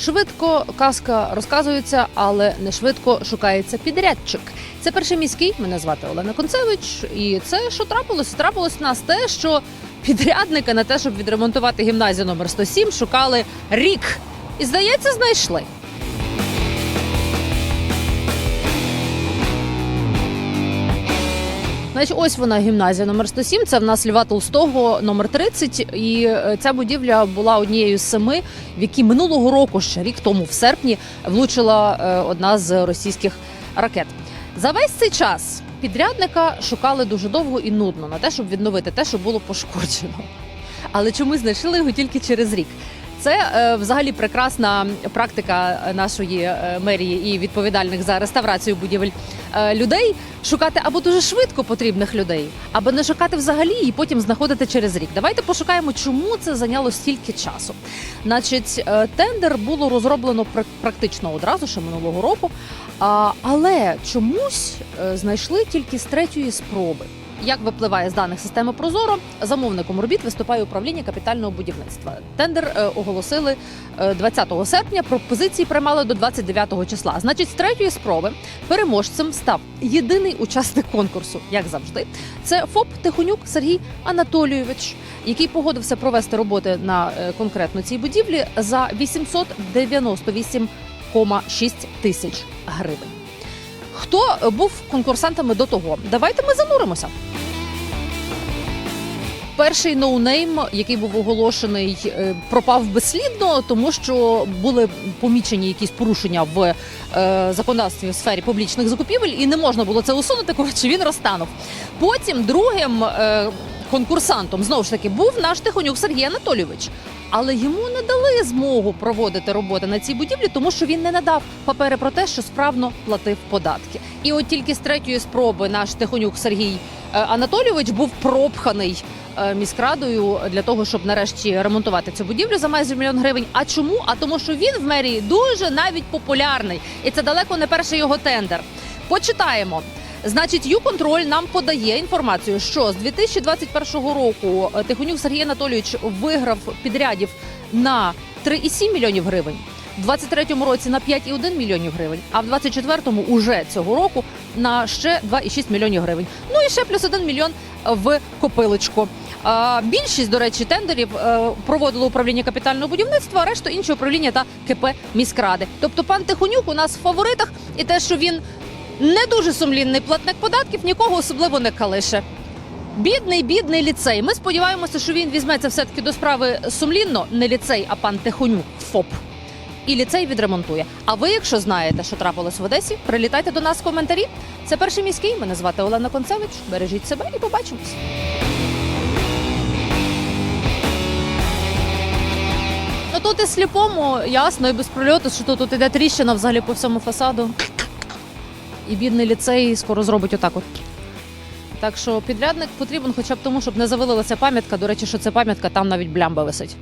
Швидко казка розказується, але не швидко шукається підрядчик. Це перший міський. Мене звати Олена Концевич. І це що трапилось? Трапилось в нас те, що підрядника на те, щоб відремонтувати гімназію номер 107, шукали рік. І здається, знайшли. Значить, ось вона гімназія номер 107, Це в нас Льва Толстого, номер 30. І е, ця будівля була однією з семи, в які минулого року, ще рік тому, в серпні, влучила е, одна з російських ракет. За весь цей час підрядника шукали дуже довго і нудно на те, щоб відновити те, що було пошкоджено. Але чомусь знайшли його тільки через рік. Це е, взагалі прекрасна практика нашої е, мерії і відповідальних за реставрацію будівель е, людей шукати або дуже швидко потрібних людей, або не шукати взагалі і потім знаходити через рік. Давайте пошукаємо, чому це зайняло стільки часу. Значить, е, тендер було розроблено пр- практично одразу ще минулого року, але чомусь е, знайшли тільки з третьої спроби. Як випливає з даних системи Прозоро, замовником робіт виступає управління капітального будівництва. Тендер е, оголосили е, 20 серпня. Пропозиції приймали до 29 числа. Значить, з третьої спроби переможцем став єдиний учасник конкурсу, як завжди. Це ФОП Тихонюк Сергій Анатолійович, який погодився провести роботи на е, конкретно цій будівлі за 898,6 тисяч гривень. Хто е, був конкурсантами до того? Давайте ми зануримося. Перший ноунейм, який був оголошений, е, пропав безслідно, тому що були помічені якісь порушення в е, законодавстві в сфері публічних закупівель, і не можна було це усунути. Коротше, він розтанув. Потім другим конкурсантом знову ж таки був наш Тихонюк Сергій Анатолійович. Але йому не дали змогу проводити роботи на цій будівлі, тому що він не надав папери про те, що справно платив податки. І от тільки з третьої спроби наш Тихонюк Сергій е, Анатолійович був пропханий е, міськрадою для того, щоб нарешті ремонтувати цю будівлю за майже мільйон гривень. А чому? А тому, що він в мерії дуже навіть популярний, і це далеко не перший його тендер. Почитаємо. Значить, ЮКонтроль нам подає інформацію, що з 2021 року е, Тихонюк Сергій Анатолійович виграв підрядів на 3,7 мільйонів гривень. В 23-му році на 5,1 мільйонів гривень, а в 24-му уже цього року на ще 2,6 мільйонів гривень. Ну і ще плюс 1 мільйон в копилочку. Більшість, до речі, тендерів е, проводило управління капітального будівництва, а решту інші управління та КП міськради. Тобто пан Тихонюк у нас в фаворитах, і те, що він не дуже сумлінний платник податків, нікого особливо не калише. Бідний, бідний ліцей. Ми сподіваємося, що він візьметься все таки до справи сумлінно, не ліцей, а пан Тихонюк ФОП. І ліцей відремонтує. А ви, якщо знаєте, що трапилось в Одесі, прилітайте до нас в коментарі. Це перший міський. Мене звати Олена Концевич. Бережіть себе і побачимось. Ну тут і сліпому ясно і без прольоту, що тут, тут іде тріщина взагалі по всьому фасаду. І бідний ліцей скоро зробить отак от. Так що підрядник потрібен хоча б тому, щоб не завалилася пам'ятка. До речі, що це пам'ятка, там навіть блямба висить.